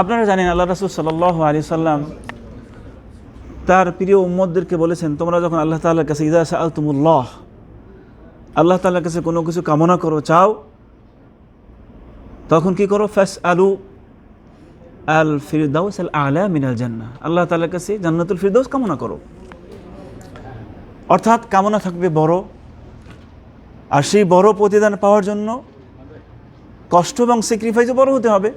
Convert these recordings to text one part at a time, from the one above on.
আপনারা জানেন আল্লাহ রাসুল সাল্লাহ আলি সাল্লাম তার প্রিয় উম্মদদেরকে বলেছেন, তোমরা যখন আল্লাহ তাল্লার কাছে ইদা আল তুমুল্লাহ আল্লাহ তাল্লার কাছে কোনো কিছু কামনা করো, চাও, তখন কি করো? ফাস আলু আল ফিরদাউস আল আলা মিনাল জান্না আল্লাহ তাল্লার কাছে জান্নাতুল ফিরদাউস কামনা করো। অর্থাৎ কামনা থাকবে বড়, আর সেই বড় প্রতিদান পাওয়ার জন্য কষ্ট এবং স্যাক্রিফাইসও বড় হতে হবে।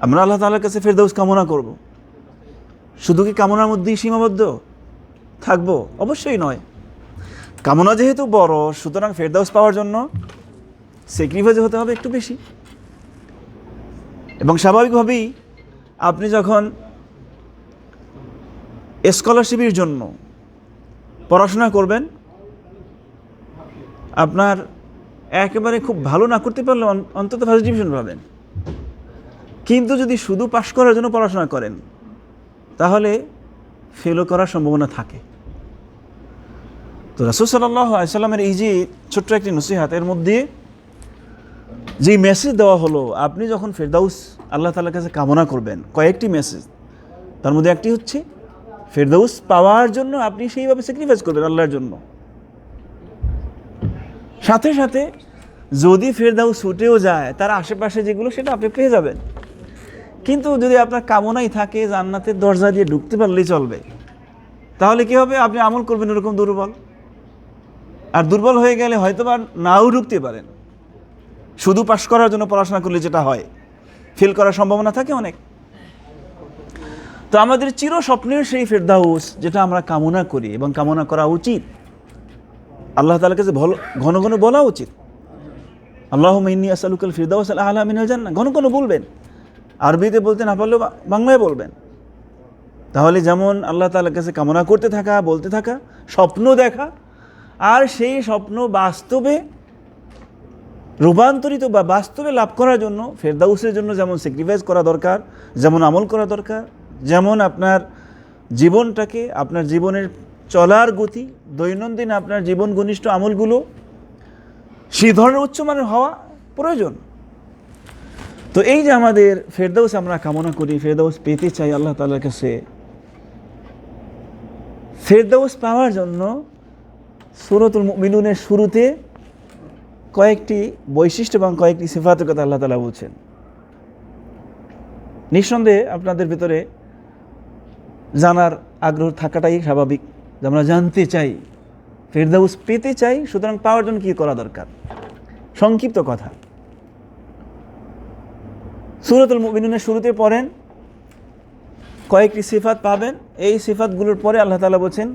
আমরা আল্লাহ তাআলার কাছে ফেরদাউস কামনা করব। শুধু কি কামনার মধ্যেই সীমাবদ্ধ? থাকব? অবশ্যই নয়। কামনা যেহেতু বড়, সুতরাং ফেরদাউস পাওয়ার জন্য স্যাক্রিফাইস হতে হবে একটু বেশি। এবং স্বাভাবিকভাবেই আপনি যখন স্কলারশিপের জন্য পড়াশোনা করবেন, আপনার একেবারে খুব ভালো না করতে পারলে অন্তত ফার্স্ট ডিভিশন পাবেন। কিন্তু যদি শুধু পাশ করার জন্য পড়াশোনা করেন, তাহলে ফেলও করার সম্ভাবনা থাকে। তো রাসুল সাল্লাহ আসাল্লামের এই যে ছোট্ট একটি নসিহাত, এর মধ্যে যে মেসেজ দেওয়া হলো, আপনি যখন ফেরদাউস আল্লাহ তালার কাছে কামনা করবেন, কয়েকটি মেসেজ তার মধ্যে একটি হচ্ছে, ফেরদাউস পাওয়ার জন্য আপনি সেইভাবে স্যাক্রিফাইস করবেন আল্লাহর জন্য। সাথে সাথে যদি ফেরদাউস ছুটেও যায়, তার আশেপাশে যেগুলো, সেটা আপনি পেয়ে যাবেন। কিন্তু যদি আপনার কামনাই থাকে, জান্নাতের দরজা দিয়ে ঢুকতে পারলেই চলবে। তাহলে কি হবে? আপনি আমল করবেন এরকম দুর্বল। আর দুর্বল হয়ে গেলে হয়তো বা নাও ঢুকতে পারেন। শুধু পাশ করার জন্য পড়াশোনা করলে যেটা হয়, ফেল করার সম্ভাবনা থাকে অনেক। তো আমাদের চির স্বপ্নের সেই ফেরদাউস, যেটা আমরা কামনা করি এবং কামনা করা উচিত। আল্লাহ তালার কাছে ভালো ঘন ঘন বলা উচিত। আল্লাহ মিন্নি আসালুকাল ফিরদাউস আল্লাহ আল্লাহ মিনাল জান্না ঘন ঘন বলবেন। আরবিতে বলতে না পারলেও বাংলায় বলবেন। তাহলে যেমন আল্লাহ তালার কাছে কামনা করতে থাকা, বলতে থাকা, স্বপ্ন দেখা, আর সেই স্বপ্ন বাস্তবে রূপান্তরিত বা বাস্তবে লাভ করার জন্য ফেরদাউসের জন্য যেমন স্যাক্রিফাইস করা দরকার, যেমন আমল করা দরকার, যেমন আপনার জীবনটাকে, আপনার জীবনের চলার গতি, দৈনন্দিন আপনার জীবন ঘনিষ্ঠ আমলগুলো সেই ধরনের উচ্চমানের হওয়া প্রয়োজন। তো এই যে আমাদের ফেরদৌস আমরা কামনা করি ফেরদৌস পেতে চাই আল্লাহ তালার কাছে। ফেরদৌস পাওয়ার জন্য সুরতুল মিনুনের শুরুতে কয়েকটি বৈশিষ্ট্য এবং কয়েকটি সিফাতের কথা আল্লাহ তালা বলছেন। নিঃসন্দেহে আপনাদের ভিতরে জানার আগ্রহ থাকাটাই স্বাভাবিক। আমরা জানতে চাই ফেরদাউস পেতে চাই, সুতরাং পাওয়ার জন্য কী করা দরকার? সংক্ষিপ্ত কথা। সুরতুল মুমিনুনের শুরুতে পড়েন, কয়েকটি সিফাত পাবেন। এই সিফাতগুলোর পরে আল্লাহ তালা বলছেন,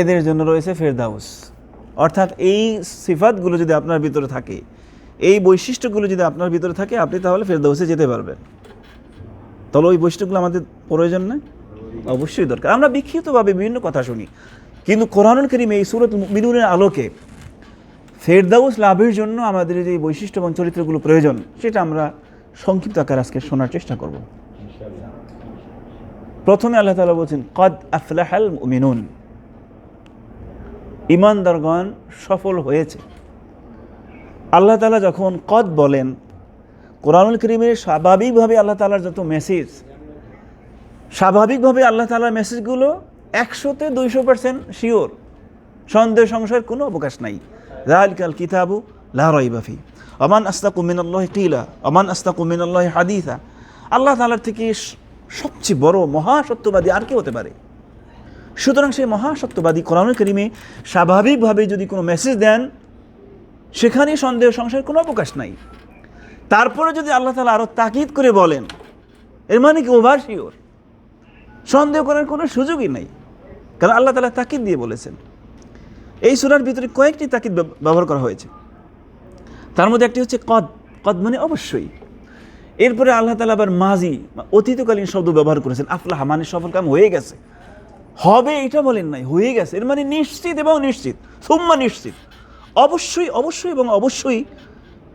এদের জন্য রয়েছে ফেরদাউস। অর্থাৎ এই সিফাতগুলো যদি আপনার ভিতরে থাকে, এই বৈশিষ্ট্যগুলো যদি আপনার ভিতরে থাকে, আপনি তাহলে ফেরদাউসে যেতে পারবেন। তাহলে ওই বৈশিষ্ট্যগুলো আমাদের প্রয়োজন না? অবশ্যই দরকার। আমরা বিক্ষিপ্তভাবে বিভিন্ন কথা শুনি। কিন্তু কোরআনুল করিম এই সুরত মিনুনের আলোকে ফেরদাউস লাভের জন্য আমাদের যে বৈশিষ্ট্য এবং চরিত্রগুলো প্রয়োজন, সেটা আমরা সংক্ষিপ্ত আকার আজকে শোনার চেষ্টা করব। প্রথমে আল্লাহ তালা বলছেন, কদ আফলাহাল মিনুন ইমানদারগণ সফল হয়েছে। আল্লাহ তালা যখন কদ বলেন, কোরআনুল করিমের স্বাভাবিকভাবে আল্লাহ তালার যত মেসেজ স্বাভাবিকভাবে আল্লাহ তালার মেসেজগুলো একশোতে দুইশো পার্সেন্ট শিওর সন্দেহ সংশয়ের কোনো অবকাশ নাই। রালকাল কিতাবু লাহরাইবাফি অমান আস্তাকু মিনাল্লাহ কিলা অমান আস্তাকু মিনাল্লাহ হাদিসা আল্লাহ তালার থেকে সবচেয়ে বড় মহাসত্যবাদী আর কে হতে পারে। সুতরাং সেই মহাসত্যবাদী কোরআন করিমে স্বাভাবিকভাবে যদি কোনো মেসেজ দেন, সেখানে সন্দেহ সংশয়ের কোনো অবকাশ নাই। তারপরে যদি আল্লাহ তালা আরও তাকিদ করে বলেন, এর মানে কি ওভার শিওর সন্দেহ করার কোনো সুযোগই নাই। কারণ আল্লাহ তালা তাকিদ দিয়ে বলেছেন। এই সুরার ভিতরে কয়েকটি তাকিদ ব্যবহার করা হয়েছে। তার মধ্যে একটি হচ্ছে কদ। কদ মানে অবশ্যই। এরপরে আল্লাহ তালা আবার মাজি অতীতকালীন শব্দ ব্যবহার করেছেন। আফলাহা মানে সফল কাম হয়ে গেছে। হবে এটা বলেন নাই, হয়ে গেছে। এর মানে নিশ্চিত এবং নিশ্চিত সুম্মা নিশ্চিত। অবশ্যই অবশ্যই এবং অবশ্যই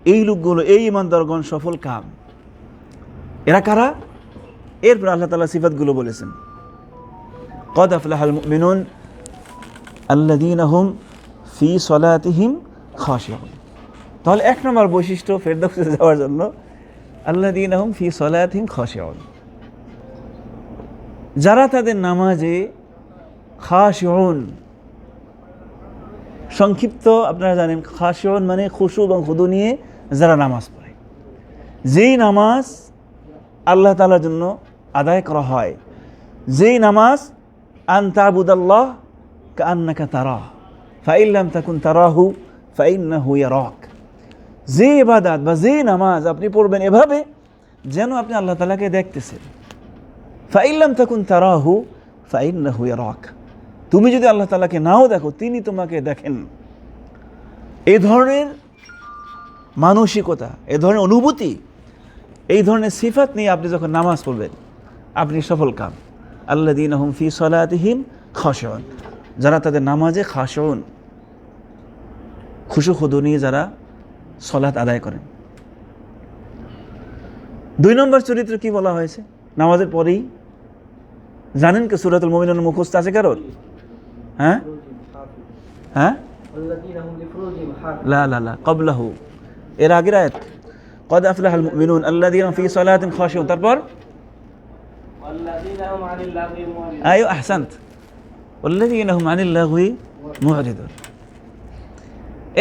এই লোকগুলো, এই ইমানদারগণ সফল কাম এরা কারা? এরপর আল্লাহ তালা সিফাতগুলো বলেছেন। কদ আফলাহাল মিনুন আল্লাদিন হুম ফি সলাতিহিম খাশিয়াহুন তাহলে এক নম্বর বৈশিষ্ট্য ফেরদৌসে যাওয়ার জন্য আল্লাহ দিন আহম ফি সলায়াতিম খসেউন যারা তাদের নামাজে খাসিউন সংক্ষিপ্ত আপনারা জানেন খাসিউন মানে খুশু এবং খুদু নিয়ে যারা নামাজ পড়ে যেই নামাজ আল্লাহ তালার জন্য আদায় করা হয় যেই নামাজ আন তাবুদাল্লাহ কান্নাকা তারা ফাইল্লাম তাকুন তারাহু ফাইন্নাহু ইয়ারাক। যে ইবাদাত বা যে নামাজ আপনি পড়বেন এভাবে যেন আপনি আল্লাহ তালাকে দেখতেছেন। ফাইল্লাম তাকুন তারাহু ফাইন্নাহু ইয়ারাক। তুমি যদি আল্লাহ তালাকে নাও দেখো, তিনি তোমাকে দেখেন। এই ধরনের মানসিকতা, এ ধরনের অনুভূতি, এই ধরনের সিফাত নিয়ে আপনি যখন নামাজ পড়বেন, আপনি সফল কাম। আল্লাদিন হুম ফি সলাতিহিম খাসন যারা তাদের নামাজে খাসন খুশু খুদু নিয়ে যারা সলাৎ আদায় করেন। দুই নম্বর চরিত্র কি বলা হয়েছে? নামাজের পরেই জানেন কি সুরাতুল মমিন মুখস্থ আছে কারোর? হ্যাঁ? হ্যাঁ? লা লা লা কবলাহু এর আগের আয়াত কদ আফলাহ মিনুন আল্লাহ ফি সালাতিন খাসন তারপর? আয়ু আহসান্ত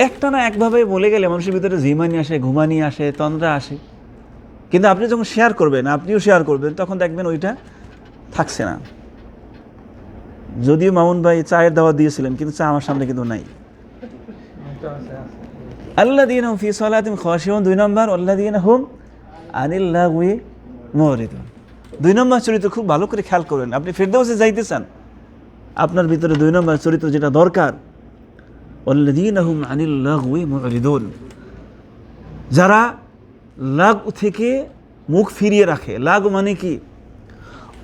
একটা না একভাবে বলে গেলে মানুষের ভিতরে জিমানি আসে, ঘুমানি আসে, তন্দ্রা আসে। কিন্তু আপনি যখন শেয়ার করবেন, আপনিও শেয়ার করবেন, তখন দেখবেন ওইটা থাকছে না। যদিও মামুন ভাই চায়ের দাওয়া দিয়েছিলেন, কিন্তু চা আমার সামনে কিন্তু নাই। আল্লাহ দিন হোম তুমি সালাতিম খসিউন দুই নম্বর আল্লাহ দিন হোম আনিল্লাহ মহরিদুল দুই নম্বর চরিত্র খুব ভালো করে খেয়াল করবেন আপনি ফেরদাউসে যাইতে চান আপনার ভিতরে দুই নম্বর চরিত্র যেটা দরকার। যারা লাগ থেকে মুখ ফিরিয়ে রাখে, লাগ মানে কি?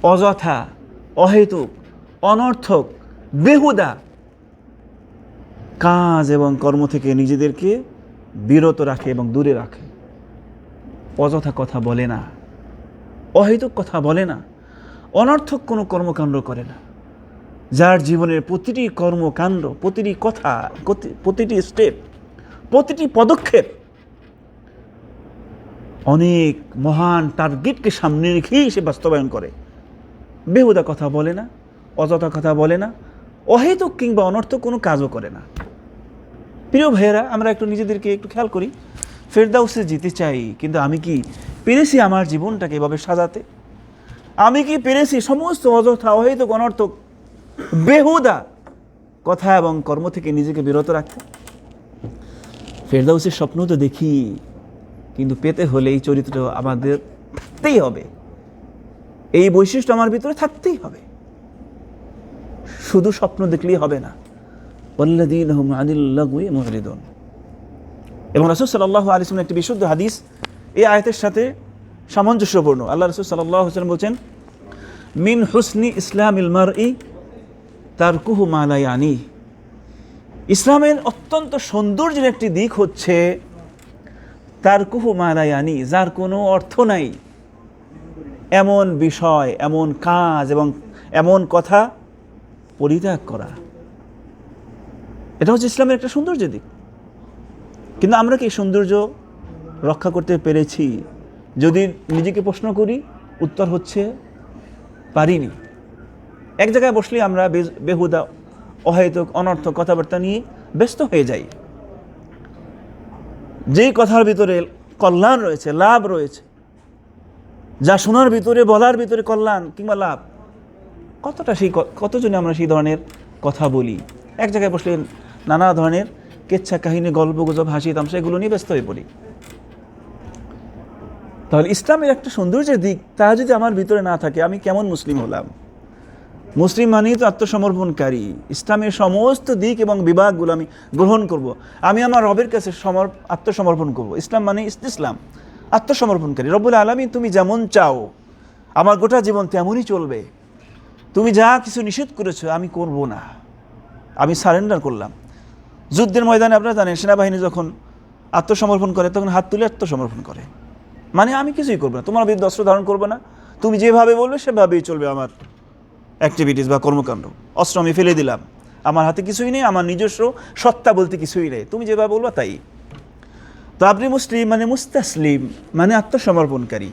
অযথা, অহেতুক, অনর্থক, বেহুদা কাজ এবং কর্ম থেকে নিজেদেরকে বিরত রাখে এবং দূরে রাখে। অযথা কথা বলে না। অহেতুক কথা বলে না, অনর্থক কোনো কর্মকাণ্ড করে না। যার জীবনের প্রতিটি কর্মকাণ্ড, প্রতিটি কথা প্রতিটি স্টেপ প্রতিটি পদক্ষেপ অনেক মহান টার্গেটকে সামনে রেখেই সে বাস্তবায়ন করে। বেহুদা কথা বলে না, অযথা কথা বলে না, অহেতুক কিংবা অনর্থক কোনো কাজও করে না। প্রিয় ভাইয়েরা, আমরা একটু নিজেদেরকে একটু খেয়াল করি। ফেরদাউসে যেতে চাই, কিন্তু আমি কি পেরেছি আমার জীবনটাকে এভাবে সাজাতে? আমি কি পেরেছি সমস্ত অযথা, অহেতুক, অনর্থক, বেহুদা কথা এবং কর্ম থেকে নিজেকে বিরত রাখতে? ফেরদাউসের স্বপ্ন তো দেখি, কিন্তু পেতে হলে এই চরিত্র আমাদের থাকতেই হবে। এই বৈশিষ্ট্য আমার ভিতরে থাকতেই হবে। শুধু স্বপ্ন দেখলেই হবে না। ওয়াল্লাযীনা হুম আনিল লাগwi মুরিদুন এবং রাসূল আলাইহি ওয়াসাল্লাম একটি বিশুদ্ধ হাদিস এই আয়াতের সাথে সামঞ্জস্যপূর্ণ। আল্লাহ রসুল সাল্লাল্লাহু হোসেন বলছেন, মিন হুসনি ইসলামিল মারই তারকুহু মা লা ইয়ানি। ইসলামের অত্যন্ত সৌন্দর্যের একটি দিক হচ্ছে তার কুহু লা ইয়ানি, যার কোনো অর্থ নাই। এমন বিষয়, এমন কাজ এবং এমন কথা পরিত্যাগ করা। এটা হচ্ছে ইসলামের একটা সৌন্দর্য দিক। কিন্তু আমরা কি সৌন্দর্য রক্ষা করতে পেরেছি? যদি নিজেকে প্রশ্ন করি, উত্তর হচ্ছে পারিনি। এক জায়গায় বসলে আমরা বেহুদা, অহেতুক, অনর্থক কথাবার্তা নিয়ে ব্যস্ত হয়ে যাই। যেই কথার ভিতরে কল্যাণ রয়েছে, লাভ রয়েছে, যা শোনার ভিতরে, বলার ভিতরে কল্যাণ কিংবা লাভ, কতটা সেই কতজনে আমরা সেই ধরনের কথা বলি? এক জায়গায় বসলে নানা ধরনের কেচ্ছা কাহিনী, গল্প, গুজব, হাসি তামসা এগুলো নিয়ে ব্যস্ত হয়ে পড়ি। তাহলে ইসলামের একটা সৌন্দর্যের দিক, তা যদি আমার ভিতরে না থাকে, আমি কেমন মুসলিম হলাম? মুসলিম মানেই তো আত্মসমর্পণকারী। ইসলামের সমস্ত দিক এবং বিভাগগুলো আমি গ্রহণ করব। আমি আমার রবের কাছে সমর আত্মসমর্পণ করব। ইসলাম মানে ইসলাম, আত্মসমর্পণকারী। রব্বুল আলমী তুমি যেমন চাও, আমার গোটা জীবন তেমনই চলবে। তুমি যা কিছু নিষেধ করেছ, আমি করব না। আমি সারেন্ডার করলাম। যুদ্ধের ময়দানে আপনারা জানেন, সেনাবাহিনী যখন আত্মসমর্পণ করে, তখন হাত তুলে আত্মসমর্পণ করে। মানে আমি কিছুই করব না। তোমার বিরুদ্ধে অস্ত্র ধারণ করব না। তুমি যেভাবে বলবে, সেভাবেই চলবে আমার অ্যাক্টিভিটিস বা কর্মকাণ্ড। অস্ত্র আমি ফেলে দিলাম। আমার হাতে কিছুই নেই, আমার নিজস্ব সত্তা বলতে কিছুই নেই। তুমি যেভাবে বলবা তাই। তো আপনি মুসলিম মানে মুস্তাসলিম মানে আত্মসমর্পণকারী।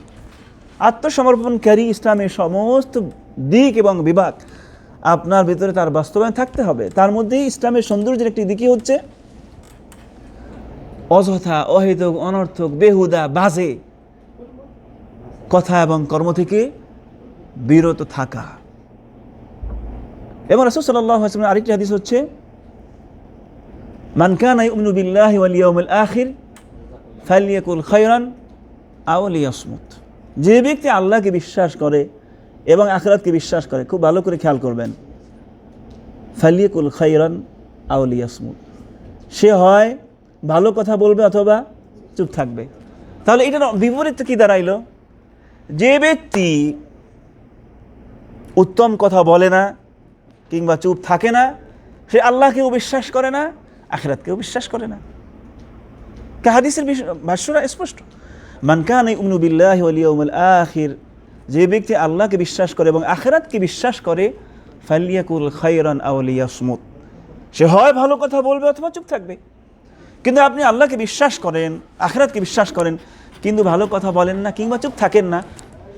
আত্মসমর্পণকারী ইসলামের সমস্ত দিক এবং বিভাগ আপনার ভিতরে তার বাস্তবায়ন থাকতে হবে। তার মধ্যেই ইসলামের সৌন্দর্যের একটি দিকই হচ্ছে অযথা, অহেতুক, অনর্থক, বেহুদা, বাজে কথা এবং কর্ম থেকে বিরত থাকা। এবং রসুল সাল্লাহ আসলামের আরেকটি হাদিস হচ্ছে, মান লিয়াসমুত। যে ব্যক্তি আল্লাহকে বিশ্বাস করে এবং আখরাতকে বিশ্বাস করে। খুব ভালো করে খেয়াল করবেন। ফালিয়াকুল খায়রান আও লিয়াসমুত। সে হয় ভালো কথা বলবে অথবা চুপ থাকবে। তাহলে এটার বিপরীত কি দাঁড়াইলো? যে ব্যক্তি উত্তম কথা বলে না কিংবা চুপ থাকে না, সে আল্লাহকেও বিশ্বাস করে না, আখেরাতকেও বিশ্বাস করে না। কা হাদিসের বিষ- ভাষ্যটা স্পষ্ট। মানকান উমনু বিল্লাহ ওয়ালিয়াউমুল আখির যে ব্যক্তি আল্লাহকে বিশ্বাস করে এবং আখেরাতকে বিশ্বাস করে, ফালিয়াকুল খাইরান আউলিয়াসমুত সে হয় ভালো কথা বলবে অথবা চুপ থাকবে। কিন্তু আপনি আল্লাহকে বিশ্বাস করেন, আখেরাতকে বিশ্বাস করেন, কিন্তু ভালো কথা বলেন না কিংবা চুপ থাকেন না,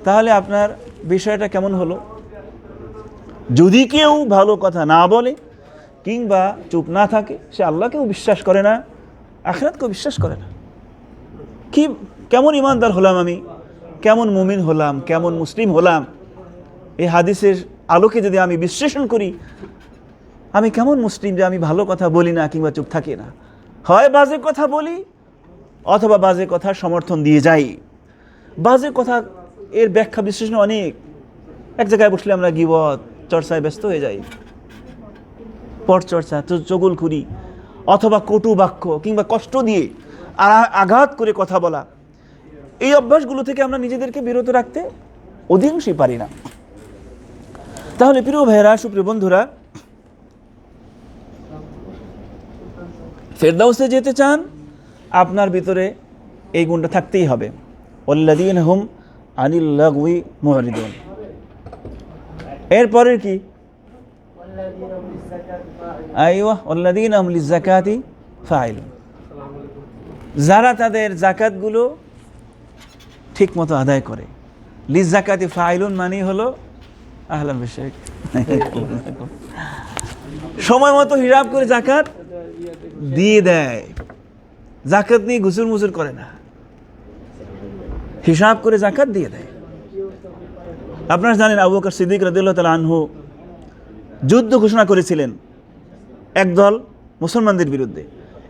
তাহলে আপনার বিষয়টা কেমন হলো? যদি কেউ ভালো কথা না বলে কিংবা চুপ না থাকে, সে আল্লাহকেও বিশ্বাস করে না, আখরাতকেও বিশ্বাস করে না। কি, কেমন ইমানদার হলাম আমি? কেমন মুমিন হলাম, কেমন মুসলিম হলাম, এই হাদিসের আলোকে যদি আমি বিশ্লেষণ করি, আমি কেমন মুসলিম যে আমি ভালো কথা বলি না কিংবা চুপ থাকি না? হয় বাজে কথা বলি, অথবা বাজে কথার সমর্থন দিয়ে যাই। বাজে কথা এর ব্যাখ্যা বিশ্লেষণ অনেক। এক জায়গায় বসলে আমরা গিবত, চর্চায় ব্যস্ত হয়ে যাই। পরচর্চা করি, অথবা কটু বাক্য কিংবা কষ্ট দিয়ে আঘাত করে কথা বলা। এই অভ্যাসগুলো থেকে আমরা নিজেদেরকে বিরত রাখতে অধিকাংশই পারি না। তাহলে প্রিয় ভাইয়েরা, সুপ্রিয় বন্ধুরা, ফেরদাউসে যেতে চান, আপনার ভিতরে এই গুণটা থাকতেই হবে। অল্লাদিন হুম আনিল্লাগুই মুহরিদুন এরপরের কি? আইওয়া অল্লাদিন আমলি জাকাতি ফাইল যারা তাদের জাকাতগুলো ঠিক মতো আদায় করে। লিজ জাকাতি ফাইলুন মানেই হলো আহলাম শেখ সময় মতো হিসাব করে জাকাত দিয়ে দেয়। জাকাত নিয়ে গুসুর মুসুর করে না। হিসাব করে জাকাত দিয়ে দেয়। আপনারা জানেন আবু বকর সিদ্দিক রাদিল্লাহ তালা আনহু যুদ্ধ ঘোষণা করেছিলেন একদল মুসলমানদের বিরুদ্ধে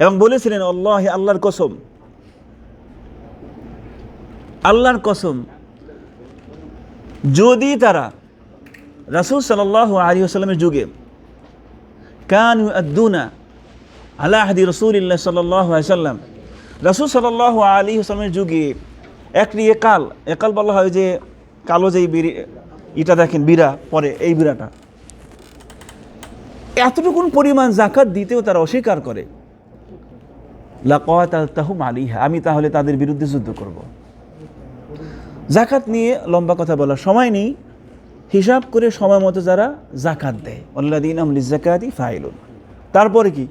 এবং বলেছিলেন, আল্লাহ, আল্লাহর কসম আল্লাহর কসম, যদি তারা রাসূল সাল্লাহ আলী আসাল্লামের যুগে কান আদুনা আলা হাদি রসুল্লাহ সাল্লাহ সাল্লাম রাসূল সাল্লাহ আলী আসলামের যুগে একটি একাল একাল বলা হয় যে কালো বিড়ি, ইটা দেখেন বিড়া পরে, এই বিড়াটা। এতটুকুন পরিমাণ জাকাত দিতেও তারা অস্বীকার করে। লাকাতাহুম আলিহা আমি তাহলে তাদের বিরুদ্ধে যুদ্ধ করব। জাকাত নিয়ে লম্বা কথা বলার সময় নেই। হিসাব করে সময় মতো যারা জাকাত দেয়। অল্লাদিন আমলি জাকাতি ফাইলুন। তারপরে কি?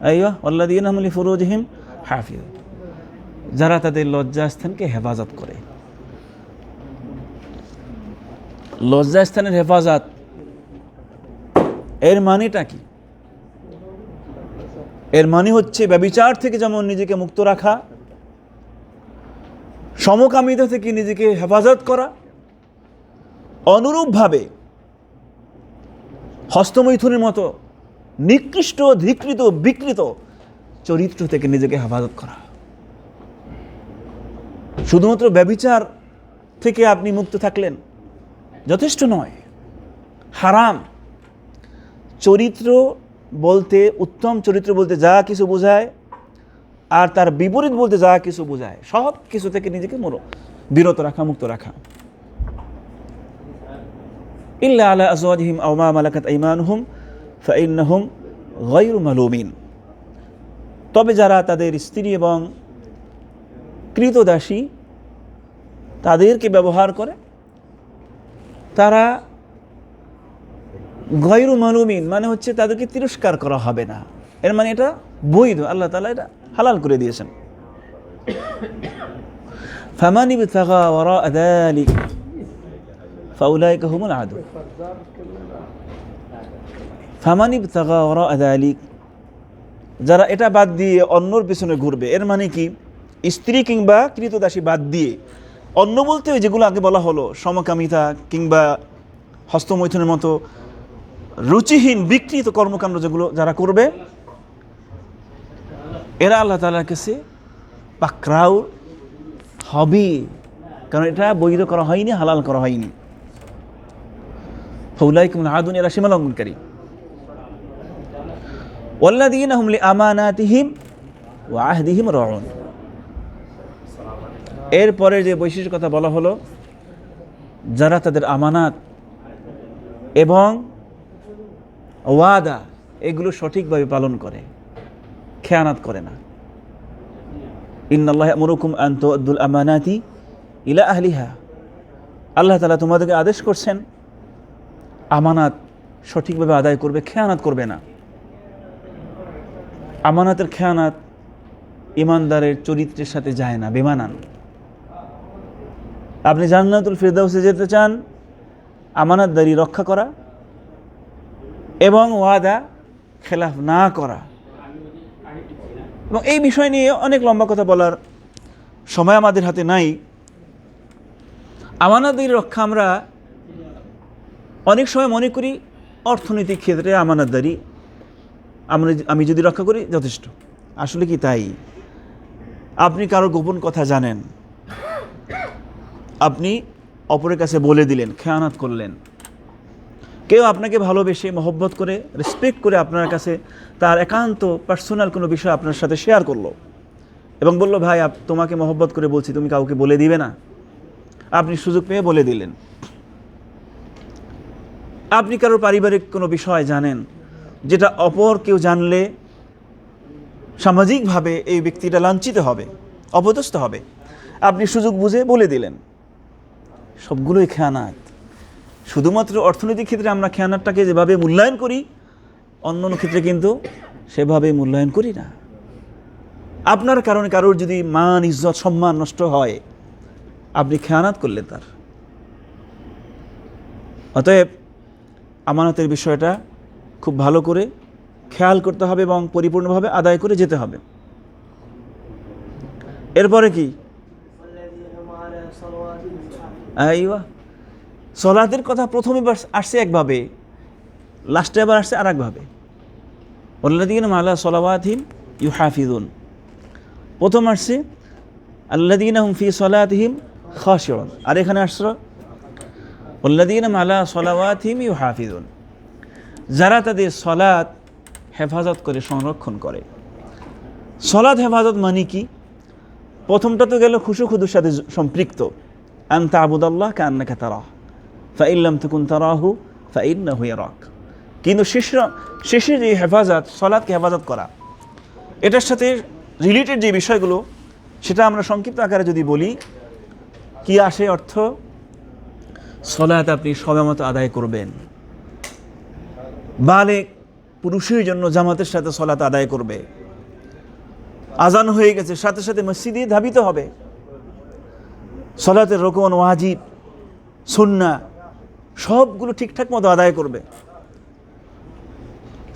আইয়া অল্লাদিন আমলি ফুরুজহিম হাফিজ যারা তাদের লজ্জাস্থানকে হেফাজত করে। লজ্জাস্থানের হেফাজত, এর মানেটা কি? এর মানে হচ্ছে ব্যবিচার থেকে যেমন নিজেকে মুক্ত রাখা সমকামিতা থেকে নিজেকে হেফাজত করা, অনুরূপভাবে হস্তমৈথুনের মতো নিকৃষ্ট, ধিকৃত, বিকৃত চরিত্র থেকে নিজেকে হেফাজত করা। শুধুমাত্র ব্যবিচার থেকে আপনি মুক্ত থাকলেন যথেষ্ট নয়, হারাম। চরিত্র বলতে, উত্তম চরিত্র বলতে যা কিছু বোঝায় আর তার বিপরীত বলতে যা কিছু বোঝায়, সব কিছু থেকে নিজেকে মরো, বিরত রাখা, মুক্ত রাখা। ইল্লা আলা আজওয়াজহিম আও মা মালাকাত আইমানুহুম ফাইন্নাহুম গায়রু মালুমিন। তবে যারা তাদের স্ত্রী এবং কৃতদাসী, তাদেরকে ব্যবহার করে, তারা গয়রু মালুমিন মানে হচ্ছে তাদেরকে তিরস্কার করা হবে না। এর মানে এটা বৈধ, আল্লাহ তালা এটা হালাল করে দিয়েছেন। ফামানি বিতাগা ওয়ারা আদু। ফামানি আদালিক যারা এটা বাদ দিয়ে অন্যর পিছনে ঘুরবে, এর মানে কি? স্ত্রী কিংবা কৃতদাসী বাদ দিয়ে অন্য বলতে ওই যেগুলো আগে বলা হলো, সমকামিতা কিংবা হস্তমৈথনের মতো রুচিহীন বিকৃত কর্মকাণ্ড যেগুলো যারা করবে এরা আল্লাহ তালার কাছে পাকড়াও হবে। কারণ এটা বৈধ করা হয়নি, হালাল করা হয়নি। ফৌলাইকুম আদুন এরা সীমা লঙ্ঘনকারী ওয়াল্লাদিন হুমলি আমানাতিহিম ও আহদিহিম রহন এরপরে যে বৈশিষ্ট্য কথা বলা হলো, যারা তাদের আমানাত এবং ওয়াদা, এগুলো সঠিকভাবে পালন করে। খেয়ানাত করে না। ইন্নাল্লাহ আমরুকুম আন তুআদ্দুল আমানাতি ইলা আহলিহা। আল্লাহ তাআলা তোমাদেরকে আদেশ করছেন, আমানাত সঠিকভাবে আদায় করবে, খেয়ানাত করবে না। আমানাতের খেয়ানাত ইমানদারের চরিত্রের সাথে যায় না, বেমানান। আপনি জান্নাতুল ফিরদাউসে যেতে চান, আমানাতদারি রক্ষা করা এবং ওয়াদা খেলাফ না করা। এবং এই বিষয় নিয়ে অনেক লম্বা কথা বলার সময় আমাদের হাতে নাই। আমানাতদারি রক্ষা আমরা অনেক সময় মনে করি অর্থনৈতিক ক্ষেত্রে আমানাতদারি। আমরা আমি যদি রক্ষা করি, যথেষ্ট। আসলে কি তাই? আপনি কারও গোপন কথা জানেন। আপনি অপরের কাছে বলে দিলেন, খেয়ানাত করলেন। কেউ আপনাকে ভালোবেসে, মহব্বত করে রেসপেক্ট করে আপনার কাছে তার একান্ত পার্সোনাল কোনো বিষয় আপনার সাথে শেয়ার করল এবং বলল, ভাই, আপ- তোমাকে মহব্বত করে বলছি, তুমি কাউকে বলে দিবে না। আপনি সুযোগ পেয়ে বলে দিলেন। আপনি কারোর পারিবারিক কোনো বিষয় জানেন, যেটা অপর কেউ জানলে সামাজিকভাবে এই ব্যক্তিটা লাঞ্ছিত হবে, অপদস্থ হবে। আপনি সুযোগ বুঝে বলে দিলেন। সবগুলোই খেয়ানাত। শুধুমাত্র অর্থনৈতিক ক্ষেত্রে আমরা খেয়ানারটাকে যেভাবে মূল্যায়ন করি, অন্য অন্য ক্ষেত্রে কিন্তু সেভাবে মূল্যায়ন করি না। আপনার কারণে কারোর যদি মান, ইজ্জত, সম্মান নষ্ট হয়, আপনি খেয়ানাত করলেন তার। অতএব আমানতের বিষয়টা খুব ভালো করে খেয়াল করতে হবে এবং পরিপূর্ণভাবে আদায় করে যেতে হবে। এরপরে কি? আইওয়া। সলাতের কথা প্রথমে আসছে একভাবে লাস্টে আবার আসছে আর একভাবে অল্লাদিন মালা সলাওয়াতহিম ইউ হাফিদুন প্রথম আসছে আল্লাদিন ফি সলাতহিম খাশিউন। আর এখানে আসছে অল্লাদিন মালা সলাওয়াতহিম ইউ হাফিদুন যারা তাদের সলাৎ হেফাজত করে, সংরক্ষণ করে। সলাৎ হেফাজত মানে কি? প্রথমটা তো গেল খুশু খুদুর সাথে সম্পৃক্ত। আন তাবুদাল্লাহ কান্নাকা তারাহ। ফাইল্লাম তুকুন তারাহু ফাইন্নাহু ইয়ারাক কিন্তু শেষ শেষে যে হেফাজত সলাৎকে হেফাজত করা, এটার সাথে রিলেটেড যে বিষয়গুলো, সেটা আমরা সংক্ষিপ্ত আকারে যদি বলি কি আসে অর্থ সলাৎ আপনি সময় আদায় করবেন। বালেক পুরুষের জন্য জামাতের সাথে সলাৎ আদায় করবে। আজান হয়ে গেছে, সাথে সাথে মসজিদে ধাবিত হবে। সলাতের রোকন ওয়াজিব সুন্না সবগুলো ঠিকঠাক মতো আদায় করবে।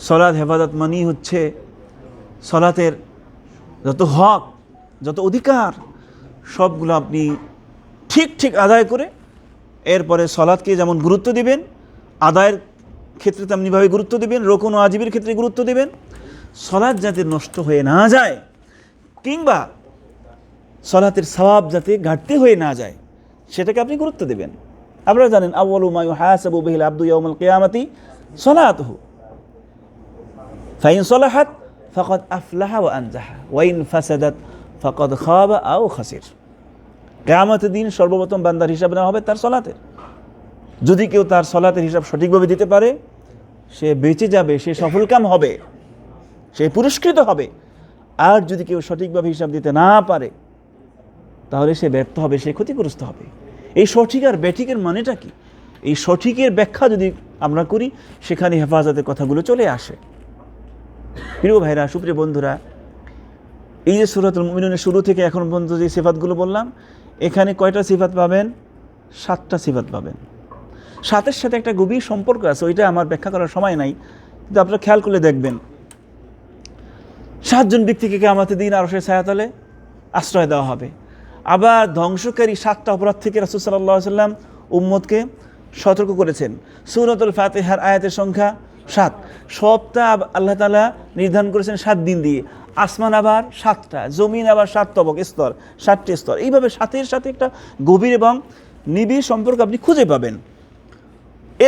সলাদ হেফাজত মানি হচ্ছে সলাতের যত হক, যত অধিকার, সবগুলো আপনি ঠিক ঠিক আদায় করে এরপরে সলাৎকে যেমন গুরুত্ব দিবেন, আদায়ের ক্ষেত্রে তেমনিভাবে গুরুত্ব দিবেন, রোকন ও আজিবের ক্ষেত্রে গুরুত্ব দিবেন, সলাৎ যাতে নষ্ট হয়ে না যায় কিংবা সলাতের সওয়াব যাতে ঘাটতি হয়ে না যায়, সেটাকে আপনি গুরুত্ব দেবেন। আপনারা জানেন আউ্বালু মায়ু হাসাবু বিহিল আব্দু ইয়াউমুল কিয়ামাতি সলাতুহু। ফাইন সলাহাত ফকত আফলাহা ওয়া আনজাহা ওয়াইন ফাসাদাত ফকত খাবা আও খাসির। কিয়ামতের দিন সর্বপ্রথম বান্দার হিসাব নেওয়া হবে তার সলাতের। যদি কেউ তার সলাতের হিসাব সঠিকভাবে দিতে পারে, সে বেঁচে যাবে, সে সফলকাম হবে, সে পুরস্কৃত হবে। আর যদি কেউ সঠিকভাবে হিসাব দিতে না পারে, তাহলে সে ব্যর্থ হবে, সে ক্ষতিগ্রস্ত হবে। এই সঠিক আর ব্যাঠিকের মানেটা কি? এই সঠিকের ব্যাখ্যা যদি আমরা করি, সেখানে হেফাজতের কথাগুলো চলে আসে। প্রিয় ভাইরা, সুপ্রিয় বন্ধুরা, এই যে সুরাতুল মুমিনুনের শুরু থেকে এখন পর্যন্ত যে সিফাতগুলো বললাম, এখানে কয়টা সিফাত পাবেন? সাতটা সিফাত পাবেন। সাতের সাথে একটা গভীর সম্পর্ক আছে, ওইটা আমার ব্যাখ্যা করার সময় নাই, কিন্তু আপনারা খেয়াল করলে দেখবেন। সাতজন ব্যক্তিকে আমাদের দিন আরও সে ছায়াতলে আশ্রয় দেওয়া হবে। আবার ধ্বংসকারী সাতটা অপরাধ থেকে রাসুল সাল্লাহ সাল্লাম উম্মদকে সতর্ক করেছেন। সুরতুল ফাতেহার আয়াতের সংখ্যা সাত। সবটা আল্লাহ তালা নির্ধারণ করেছেন সাত দিন দিয়ে। আসমান আবার সাতটা, জমিন আবার সাত তবক স্তর, সাতটি স্তর। এইভাবে সাথের সাথে একটা গভীর এবং নিবিড় সম্পর্ক আপনি খুঁজে পাবেন।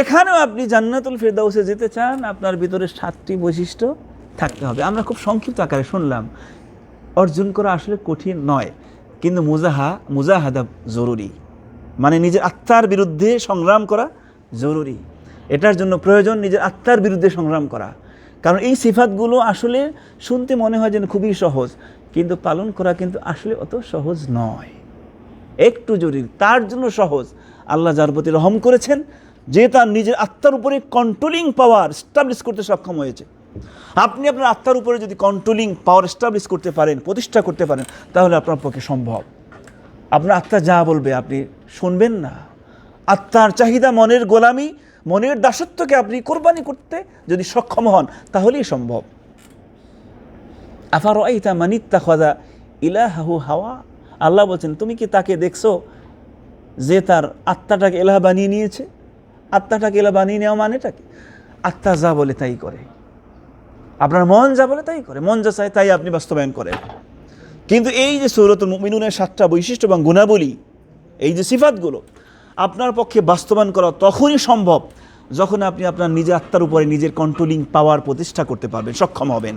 এখানেও আপনি জান্নাতুল ফেরদাউসে যেতে চান, আপনার ভিতরে সাতটি বৈশিষ্ট্য থাকতে হবে। আমরা খুব সংক্ষিপ্ত আকারে শুনলাম, অর্জন করা আসলে কঠিন নয়। কিন্তু মুজাহা, মুজাহাদা জরুরি। মানে নিজের আত্মার বিরুদ্ধে সংগ্রাম করা জরুরি। এটার জন্য প্রয়োজন নিজের আত্মার বিরুদ্ধে সংগ্রাম করা। কারণ এই সিফাতগুলো আসলে শুনতে মনে হয় যেন খুবই সহজ, কিন্তু পালন করা কিন্তু আসলে অত সহজ নয়। একটু জরুরি, তার জন্য সহজ। আল্লাহ যার প্রতি রহম করেছেন, যে তার নিজের আত্মার উপরে কন্ট্রোলিং পাওয়ার স্টাবলিশ করতে সক্ষম হয়েছে। আপনি আপনার আত্মার উপরে যদি কন্ট্রোলিং পাওয়ার স্টাবলিশ করতে পারেন, প্রতিষ্ঠা করতে পারেন, তাহলে আপনার পক্ষে সম্ভব। আপনার আত্মা যা বলবে আপনি শুনবেন না। আত্মার চাহিদা মনের গোলামি, মনের দাসত্বকে আপনি কোরবানি করতে যদি সক্ষম হন, তাহলেই সম্ভব। আফার আইতা মানিত্তা খদা ইলাহাহু হাওয়া? আল্লাহ বলছেন, তুমি কি তাকে দেখছ যে তার আত্মাটাকে এলাহ বানিয়ে নিয়েছে? আত্মাটাকে এলাহ বানিয়ে নেওয়া মানেটা কি? আত্মা যা বলে তাই করে। আপনার মন যা বলে তাই করে, মন যা চায় তাই আপনি বাস্তবায়ন করেন। কিন্তু এই যে সৌরতুল মিনুনের সাতটা বৈশিষ্ট্য এবং গুণাবলী, এই যে সিফাতগুলো, আপনার পক্ষে বাস্তবায়ন করা তখনই সম্ভব যখন আপনি আপনার নিজের আত্মার উপরে নিজের কন্ট্রোলিং পাওয়ার প্রতিষ্ঠা করতে পারবেন, সক্ষম হবেন।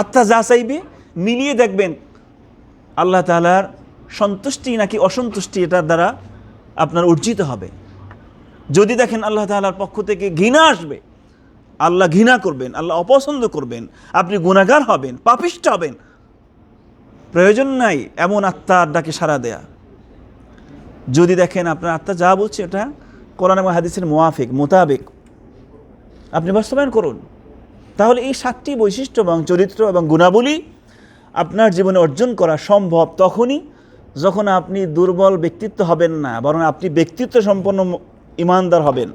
আত্মা যা চাইবে, মিলিয়ে দেখবেন, আল্লাহ তালার সন্তুষ্টি নাকি অসন্তুষ্টি এটার দ্বারা আপনার অর্জিত হবে। যদি দেখেন আল্লাহ তালার পক্ষ থেকে ঘৃণা আসবে আল্লাহ ঘৃণা করবেন, আল্লাহ অপছন্দ করবেন, আপনি গুণাগার হবেন, পাপিষ্ট হবেন। প্রয়োজন নাই এমন আত্মার ডাকে সাড়া দেয়া। যদি দেখেন আপনার আত্মা যা বলছে এটা কোরআন এবং হাদিসের মোয়াফিক মোতাবেক। আপনি বাস্তবায়ন করুন। তাহলে এই সাতটি বৈশিষ্ট্য এবং চরিত্র এবং গুণাবলী আপনার জীবনে অর্জন করা সম্ভব তখনই যখন আপনি দুর্বল ব্যক্তিত্ব হবেন না, বরং আপনি ব্যক্তিত্ব সম্পন্ন ইমানদার হবেন।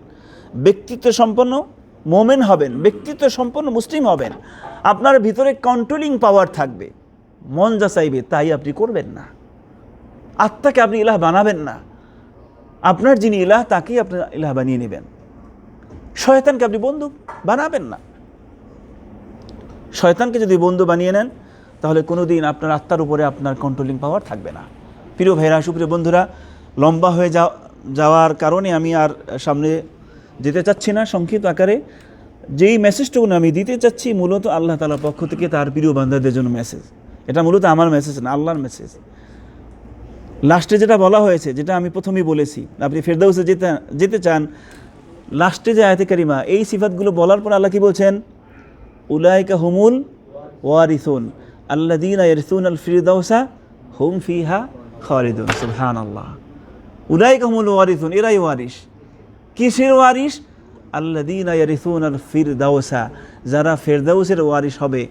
ব্যক্তিত্ব সম্পন্ন মোমেন হবেন, ব্যক্তিত্ব সম্পন্ন মুসলিম হবেন, আপনার ভিতরে কন্ট্রোলিং পাওয়ার থাকবে। মন যা চাইবে তাই আপনি করবেন না। আত্মাকে আপনি ইলাহ বানাবেন না। আপনার যিনি ইলাহ, তাকেই আপনি ইলাহ বানিয়ে নেবেন। শয়তানকে আপনি বন্ধু বানাবেন না। শয়তানকে যদি বন্ধু বানিয়ে নেন, তাহলে কোনো দিন আপনার আত্মার উপরে আপনার কন্ট্রোলিং পাওয়ার থাকবে না। প্রিয় ভাইরা, সুপ্রিয় বন্ধুরা, লম্বা হয়ে যাও যাওয়ার কারণে আমি আর সামনে যেতে চাচ্ছি না, সংক্ষিপ্ত আকারে। যেই মেসেজটুকু আমি দিতে চাচ্ছি, মূলত আল্লাহ তালার পক্ষ থেকে তার প্রিয় বান্ধাদের জন্য মেসেজ এটা মূলত আমার মেসেজ না, আল্লাহর মেসেজ লাস্টে যেটা বলা হয়েছে, যেটা আমি প্রথমেই বলেছি, আপনি ফেরদাউসে যেতে যেতে চান লাস্টে যে আয়তে কারিমা, এই সিফাতগুলো বলার পর আল্লাহ কি বলছেন? উলাইকা হুমুল ওয়ারিসুন আল্লা দিন ইয়ারিসুন আল ফিরদাউসা হুম ফিহা খালিদুন, সুবহানাল্লাহ। উলাইকা হুমুল ওয়ারিসুন, এরাই ওয়ারিস কিসের ওয়ারিস আল্লাদিনা ফিরদাউসা যারা ফেরদাউসের ওয়ারিস হবে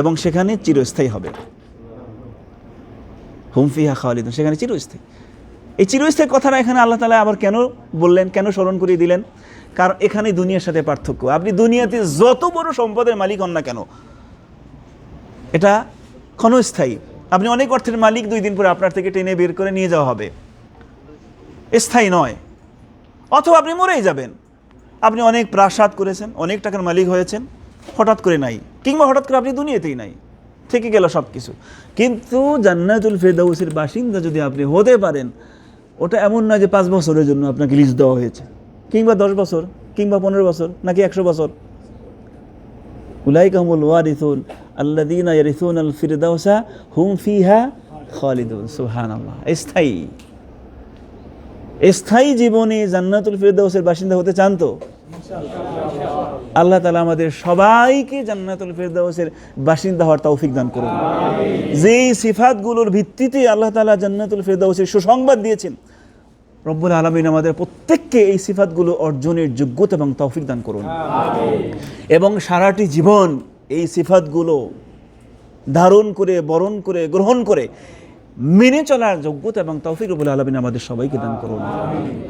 এবং সেখানে চিরস্থায়ী হবে। হুম ফিহা খালিদুন, সেখানে চিরস্থায়ী। এই চিরস্থায়ী কথাটা এখানে আল্লাহ তালা আবার কেন বললেন, কেন স্মরণ করিয়ে দিলেন? কারণ এখানে দুনিয়ার সাথে পার্থক্য। আপনি দুনিয়াতে যত বড় সম্পদের মালিক হন না কেন, এটা ক্ষণস্থায়ী। আপনি অনেক অর্থের মালিক দুই দিন পরে আপনার থেকে টেনে বের করে নিয়ে যাওয়া হবে। স্থায়ী নয়। অথবা আপনি মরেই যাবেন। আপনি অনেক প্রাসাদ করেছেন, অনেক টাকার মালিক হয়েছেন, হঠাৎ করে নাই। কিংবা হঠাৎ করে আপনি দুনিয়াতেই নাই। থেকে গেল সব কিছু কিন্তু জান্নাতুল ফেরদাউসের বাসিন্দা যদি আপনি হতে পারেন, ওটা এমন না যে পাঁচ বছরের জন্য আপনাকে লিজ দেওয়া হয়েছে। কিংবা দশ বছর, কিংবা পনেরো বছর, নাকি একশো বছর। হুমুল ওয়ারিসুন ইয়ারিসুন আল ফিরদাউসা হুম ফিহা খালিদুন। সুবহানাল্লাহ। স্থায়ী। স্থায়ী জীবনে জান্নাতুল ফিরদাউসের বাসিন্দা হতে চান তো? আল্লাহ তালা আমাদের সবাইকে জান্নাতুল ফিরদাউসের বাসিন্দা হওয়ার তৌফিক দান করুন। যেই সিফাতগুলোর ভিত্তিতে আল্লাহ তালা জান্নাতুল ফিরদাউসের সুসংবাদ দিয়েছেন রব্বুল আলমিন আমাদের প্রত্যেককে এই সিফাতগুলো অর্জনের যোগ্যতা এবং তৌফিক দান করুন। এবং সারাটি জীবন এই সিফাতগুলো ধারণ করে বরণ করে গ্রহণ করে মেনে চলার যোগ্যতা এবং তৌফিক রবুল আলমিন আমাদের সবাইকে দান করুন।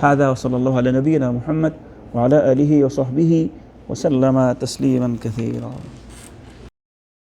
হাদা ওসলাল্লাহ আলী নবীনা মোহাম্মদ ওয়ালা আলিহি ওসহবিহি ওসাল্লামা তসলিমান কাসীরা।